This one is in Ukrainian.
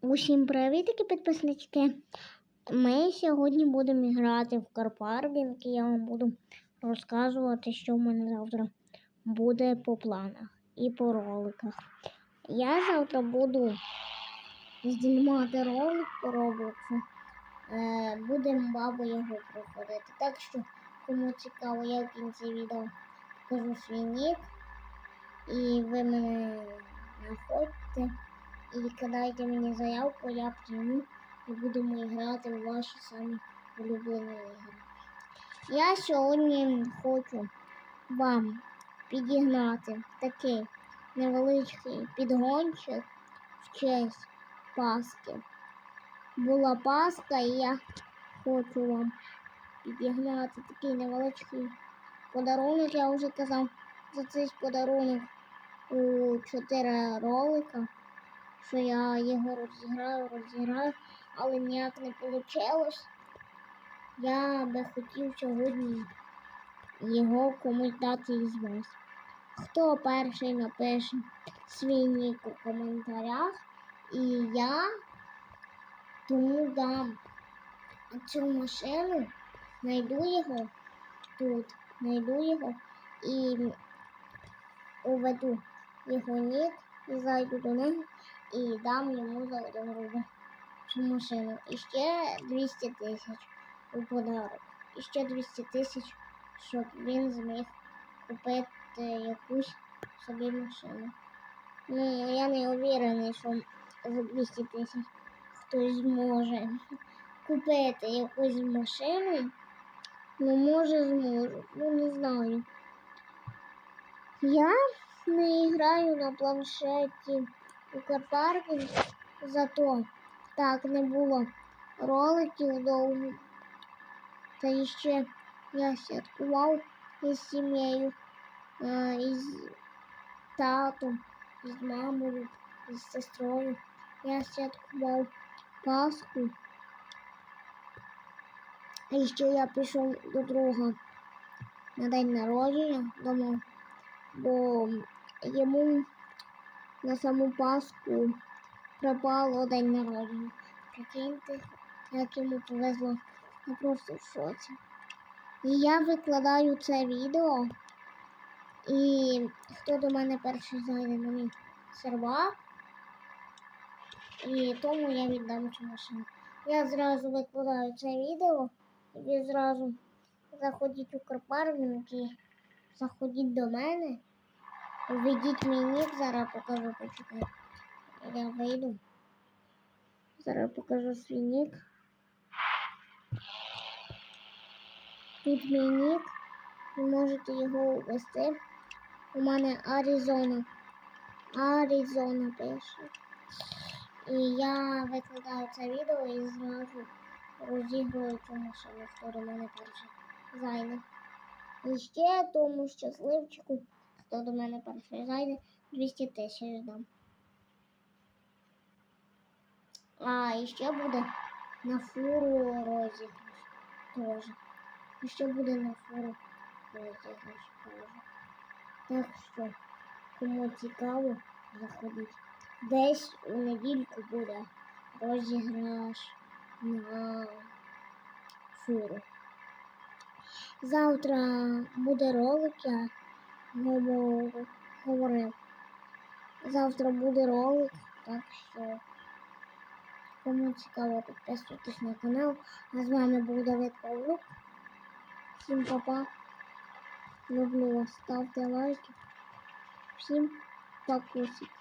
Усім привітки, підписнички. Ми сьогодні будемо грати в карпаркінг, і я вам буду розказувати, що в мене завтра буде по планах і по роликах. Я завтра буду знімати ролик по Роблоксу. Е, будемо бабу його проходити. Так що, кому цікаво, я в кінці відео покажу свій нік. І ви мене знаходьте. І кидайте мені заявку, я прийму і будемо грати в ваші самі улюблені ігри. Я сьогодні хочу вам підігнати такий невеличкий підгончик в честь Пасхи. Була Пасха, і я хочу вам підігнати такий невеличкий подарунок. Я вже казав за цей подарунок у 4 ролика що я його розіграю, розіграю, але ніяк не вийшло. Я би хотів сьогодні його комусь дати із вас. Хто перший напише свій нік у коментарях, і я тому дам цю машину, знайду його тут, знайду його і уведу його нік і зайду до нього і дам йому за один рубль цю машину. І ще 200 тисяч у подарок. І ще 200 тисяч, щоб він зміг купити якусь собі машину. Ну, я не уверений, що за 200 тисяч хтось зможе купити якусь машину. Ну, може, зможу. Ну, не знаю. Я не граю на планшеті у Карпаркінг, зато так не було роликів довго. Та ще я святкував із сім'єю, е, із татом, з мамою, з сестрою. Я святкував Пасху. І ще я пішов до друга на день народження дома, бо йому на саму Пасху пропало день народження. Прикиньте, як йому повезло. Я просто в шоці. І я викладаю це відео. І хто до мене перший зайде на мій сервак, і тому я віддам цю машину. Я зразу викладаю це відео, і зразу заходіть у Карпарвінг і заходіть до мене. Введіть мій нік, зараз покажу, почекайте. Я вийду. Зараз покажу свій нік. Тут мій нік. Ви можете його ввести. У мене Аризона. Аризона пише. І я викладаю це відео і зразу розігрую цю машину, хто до мене перший зайде. І ще тому щасливчику хто до мене перший зайде, 200 тисяч дам. А, і ще буде на фуру розіграш теж. І ще буде на фуру розіграш теж. Так що, кому цікаво, заходіть. Десь у недільку буде розіграш на фуру. Завтра буде ролик, я говорив. Завтра буде ролик, так що кому цікаво підписуйтесь на канал. А з вами був Давид Павлюк. Всім папа. Люблю вас. Ставте лайки. Всім покусик.